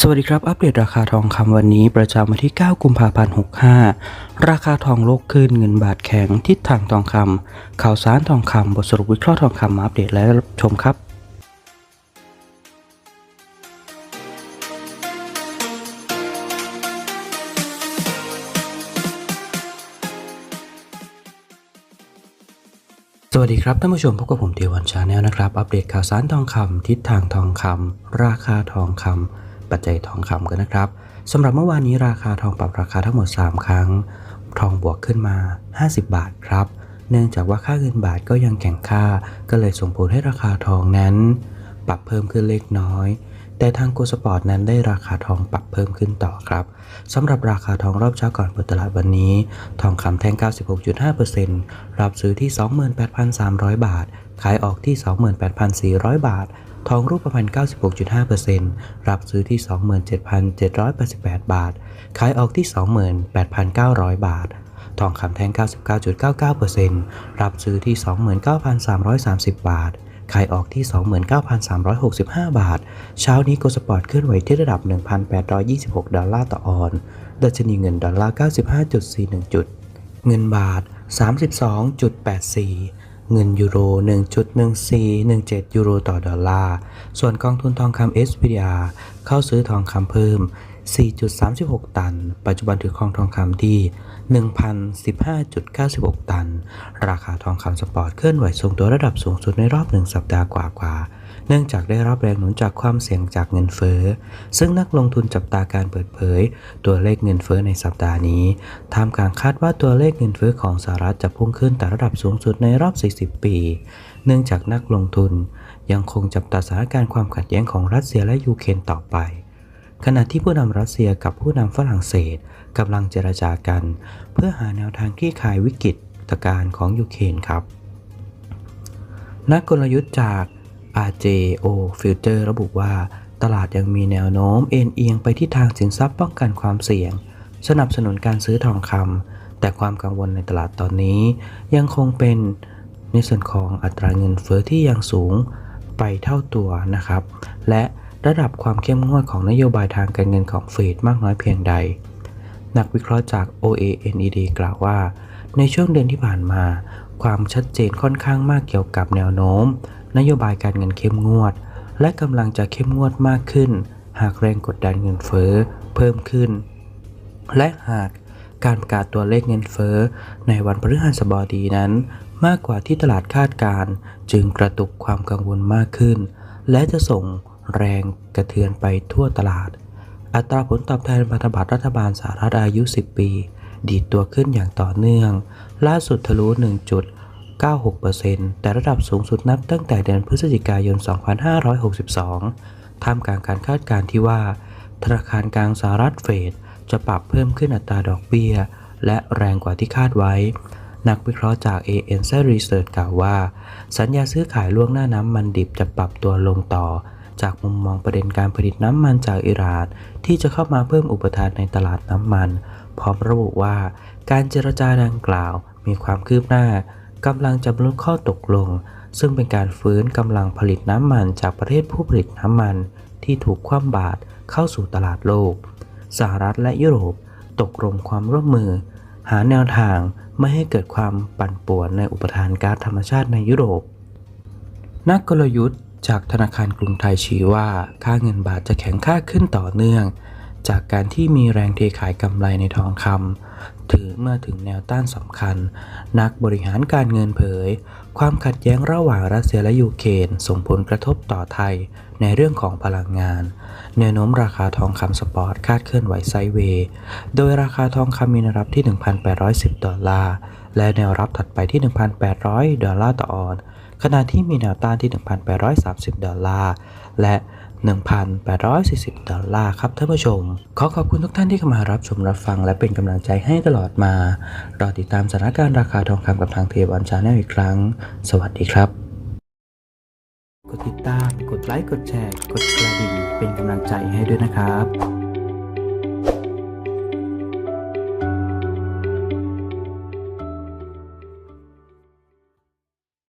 สวัสดีครับ อัปเดตราคาทองคำวันนี้ประจำวันที่ 9 กุมภาพันธ์ 65 ราคาทองโลกขึ้นเงินบาทแข็งทิศทางทองคำข่าวสารทองคำบทสรุปวิเคราะห์ทองคำมาอัปเดตและรับชมครับสวัสดีครับท่านผู้ชมพบกับผมเทวันชาแนลนะครับ อัปเดตข่าวสารทองคำทิศทางทองคำราคาทองคำ ปัจจัยทองคำกันนะครับสำหรับเมื่อวานนี้ราคาทองปรับราคาทั้งหมด 3 ครั้ง ทองบวกขึ้นมา 50 บาทครับ เนื่องจากว่าค่าเงินบาทก็ยังแข็งค่า ก็เลยส่งผลให้ราคาทองนั้น ปรับเพิ่มขึ้นเล็กน้อย แต่ทางโกสปอร์ตนั้นได้ราคาทองปรับเพิ่มขึ้นต่อครับสำหรับราคาทองรอบเช้าก่อนเปิดตลาดวันนี้ ทองคำแท่ง 96.5%รับซื้อที่ 28,300 บาท ขายออกที่ 28,400 บาท ทองรูปพรรณ96.5%รับซื้อที่ 27,788 บาท ขายออกที่ 28,900 บาท ทองคำแท่ง 99.99%รับซื้อที่ 29,330 บาทขายออกที่ 29,365 บาท เช้านี้โกสปอร์ตเคลื่อนไหวที่ระดับ 1,826 ดอลลาร์ต่อออน ดัชนีเงินดอลลาร์ 95.41 จุด เงินบาท 32.84 เงินยูโร 1.1417 ยูโรต่อดอลลาร์ ส่วนกองทุนทองคำ SPDR เข้าซื้อทองคำเพิ่ม 4.36 ตัน ปัจจุบันถือครองทองคำที่ 1,015.96 ตัน ราคาทองคำสปอร์ตเคลื่อนไหวทรงตัวระดับสูงสุดในรอบหนึ่งสัปดาห์กว่าๆ เนื่องจากได้รับแรงหนุนจากความเสี่ยงจากเงินเฟ้อ ซึ่งนักลงทุนจับตาการเปิดเผย ตัวเลขเงินเฟ้อในสัปดาห์นี้ท่ามกลางคาดว่าตัวเลขเงินเฟ้อของสหรัฐจะพุ่งขึ้นแต่ระดับสูงสุดในรอบ 40 ปี เนื่องจากนักลงทุน ยังคงจับตาสถานการณ์ความขัดแย้งของรัสเซียและยูเครนต่อไปขณะที่ผู้นำรัสเซียกับผู้นำฝรั่งเศสกำลังเจรจากัน เพื่อหาแนวทางคลี่คลายวิกฤตการณ์ของยูเครนครับ นักกลยุทธ์จาก RJO Future ระบุว่า ตลาดยังมีแนวโน้มเอ็นเอียงไปที่ทางสินทรัพย์ป้องกันความเสี่ยง สนับสนุนการซื้อทองคำแต่ความกังวลในตลาดตอนนี้ ยังคงเป็นในส่วนของอัตราเงินเฟอ้อที่ยังสูงไปเท่าตัวนะครับ และระดับความเข้มงวดของนโยบายทางการเงินของเฟดมากน้อยเพียงใด นักวิเคราะห์จาก OANED กล่าวว่า ในช่วงเดือนที่ผ่านมา ความชัดเจนค่อนข้างมากเกี่ยวกับแนวโน้ม นโยบายการเงินเข้มงวด และกำลังจะเข้มงวดมากขึ้น หากแรงกดดันเงินเฟ้อเพิ่มขึ้น และหากการประกาศตัวเลขเงินเฟ้อในวันพฤหัสบดีนั้น มากกว่าที่ตลาดคาดการณ์จึงกระตุกความกังวลมากขึ้น และจะส่งแรงกระเทือนไปทั่วตลาด อัตราผลตอบแทนพันธบัตรรัฐบาลสหรัฐอายุ 10 ปี ดีดตัวขึ้นอย่างต่อเนื่อง ล่าสุดทะลุ 1.96%แต่ระดับสูงสุดนับตั้งแต่เดือนพฤศจิกายน 2562 ท่ามกลางการคาดการณ์ที่ว่า ธนาคารกลางสหรัฐเฟดจะปรับเพิ่มขึ้นอัตราดอกเบี้ย และแรงกว่าที่คาดไว้ นักวิเคราะห์จาก ANZ Research กล่าวว่า สัญญาซื้อขายล่วงหน้าน้ำมันดิบจะปรับตัวลงต่อ จากมุมมองประเด็นการผลิตน้ำมันจากอิหร่านที่จะเข้ามาเพิ่มอุปทานในตลาดน้ำมัน พร้อมระบุว่า การเจรจาดังกล่าวมีความคืบหน้ากำลังจะบรรลุข้อตกลง ซึ่งเป็นการฟื้นกำลังผลิตน้ำมันจากประเทศผู้ผลิตน้ำมัน ที่ถูกคว่ำบาตรเข้าสู่ตลาดโลก สหรัฐและยุโรปตกลงความร่วมมือ หาแนวทางไม่ให้เกิดความปั่นป่วนในอุปทานก๊าซธรรมชาติในยุโรป นักกลยุทธ์ จากธนาคารกรุงไทยชี้ว่าค่าเงินบาทจะแข็งค่าขึ้นต่อเนื่อง จากการที่มีแรงเทขายกำไรในทองคำถือเมื่อถึงแนวต้านสำคัญ นักบริหารการเงินเผย ความขัดแย้งระหว่างรัสเซียและยูเครนส่งผลกระทบต่อไทยในเรื่องของพลังงาน แนวโน้มราคาทองคำสปอร์ตคาดเคลื่อนไหวไซด์เวย์โดยราคาทองคำมีแนวรับที่ 1,810 ดอลลาร์และแนวรับถัดไปที่ 1,800 ดอลลาร์ต่อออนซ์ ขณะที่มีแนวต้านที่ 1,830 ดอลลาร์ และ 1,840 ดอลลาร์ครับท่านผู้ชม ขอขอบคุณทุกท่านที่เข้ามารับชมรับฟังและเป็นกำลังใจให้ตลอดมา รอติดตามสถานการณ์ราคาทองคำกับทางเทวันชาแนลอีกครั้ง สวัสดีครับ กดติดตาม กดไลค์ กดแชร์ กดกระดิ่ง เป็นกำลังใจให้ด้วยนะครับ